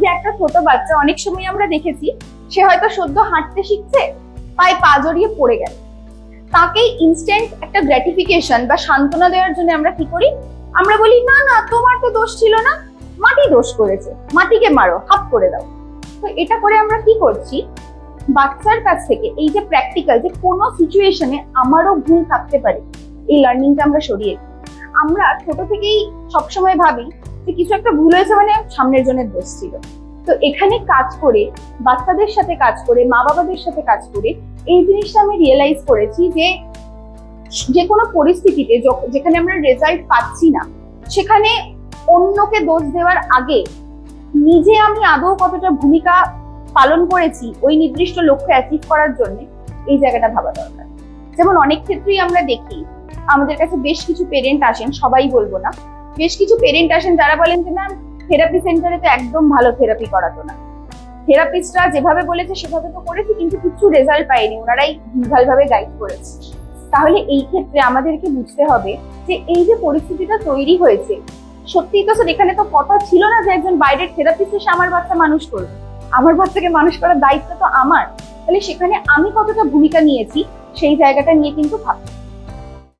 যে একটা ছোট বাচ্চা, অনেক সময় আমরা দেখেছি, সে হয়তো সদ্য হাঁটতে শিখছে, পায়ে পা জড়িয়ে পড়ে গেল। তাকেই ইনস্ট্যান্ট একটা গ্র্যাটিফিকেশন বা সান্ত্বনা দেওয়ার জন্য আমরা কি করি? আমরা বলি, না না, তোমার তো দোষ ছিল না। মাটি দোষ করেছে। মাটিকে মারো, হাফ করে দাও। তো এটা করে আমরা কি করছি? বাচ্চার কাছ থেকে এই যে প্র্যাকটিক্যাল যে কোনো সিচুয়েশনে আমারও ভুল থাকতে পারে, এই লার্নিংটা আমরা সরিয়ে আমরা ছোট থেকেই সবসময় ভাবি কিছু একটা ভুল হয়েছে মানে সামনের জনের দোষ ছিল। তো এখানে কাজ করে, বাচ্চাদের সাথে কাজ করে মা বাবাদের সাথে কাজ করে, এই জিনিসটা আমি রিয়েলাইজ করেছি যে যে কোনো পরিস্থিতিতে যেখানে আমরা রেজাল্ট পাচ্ছি না, সেখানে অন্যকে দোষ দেওয়ার আগে নিজে আমি আদৌ কতটা ভূমিকা পালন করেছি ওই নির্দিষ্ট লক্ষ্য অ্যাচিভ করার জন্য এই জায়গাটা ভাবা দরকার। যেমন অনেক ক্ষেত্রেই আমরা দেখি, আমাদের কাছে বেশ কিছু পেরেন্ট আসেন, সবাই বলব না বেশ কিছু পেরেন্ট আসেন, যারা বলেন যে, ম্যাম থেরাপি সেন্টারে তো একদম ভালো থেরাপি করাতো না। থেরাপিস্টরা যেভাবে বলেছে, সেভাবে তো করেছি, কিন্তু কিছু রেজাল্ট পাইনি। ওনারাই ভুলভাল ভাবে গাইড করেছে। তাহলে এই ক্ষেত্রে আমাদেরকে বুঝতে হবে যে, এই যে পরিস্থিতিটা তৈরি হয়েছে সত্যি তো স্যার, এখানে তো কথা ছিল না যে একজন বাইরের থেরাপিস্ট এসে আমার বাচ্চা মানুষ করবে। আমার বাচ্চাকে মানুষ করার দায়িত্ব তো আমার। তাহলে সেখানে আমি কতটা ভূমিকা নিয়েছি, সেই জায়গাটা নিয়ে কিন্তু ভাবতে।